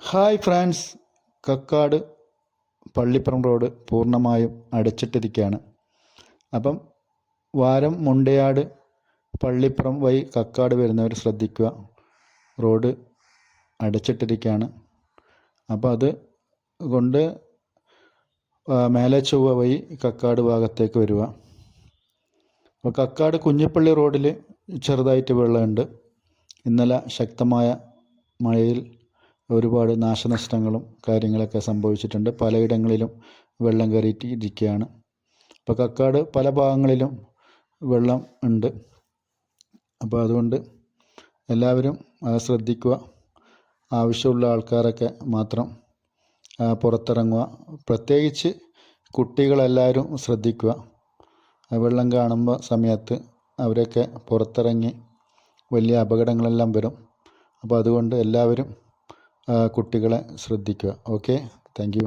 Hi friends. Kakkad Pallippuram road പൂർണമായും അടച്ചിട്ടിരിക്കുകയാണ്. അപ്പം വാരം മുണ്ടയാട് പള്ളിപ്പുറം വഴി കക്കാട് വരുന്നവർ ശ്രദ്ധിക്കുക. റോഡ് അടച്ചിട്ടിരിക്കുകയാണ്. അപ്പോൾ അത് കൊണ്ട് മേലെ ചൊവ്വ വഴി കക്കാട് ഭാഗത്തേക്ക് വരിക. അപ്പോൾ കക്കാട് കുഞ്ഞിപ്പള്ളി റോഡിൽ ചെറുതായിട്ട് വെള്ളമുണ്ട്. ഇന്നലെ ശക്തമായ മഴയിൽ ഒരുപാട് നാശനഷ്ടങ്ങളും കാര്യങ്ങളൊക്കെ സംഭവിച്ചിട്ടുണ്ട്. പലയിടങ്ങളിലും വെള്ളം കയറിയിട്ട് ഇരിക്കുകയാണ് അപ്പോൾ കക്കാട് പല ഭാഗങ്ങളിലും വെള്ളം ഉണ്ട്. അപ്പോൾ അതുകൊണ്ട് എല്ലാവരും അത് ശ്രദ്ധിക്കുക. ആവശ്യമുള്ള ആൾക്കാരൊക്കെ മാത്രം പുറത്തിറങ്ങുക. പ്രത്യേകിച്ച് കുട്ടികളെല്ലാവരും ശ്രദ്ധിക്കുക. വെള്ളം കാണുമ്പോൾ സമയത്ത് അവരൊക്കെ പുറത്തിറങ്ങി വലിയ അപകടങ്ങളെല്ലാം വരും. അപ്പോൾ അതുകൊണ്ട് എല്ലാവരും കുട്ടികളെ ശ്രദ്ധിക്കുക. ഓക്കെ? താങ്ക്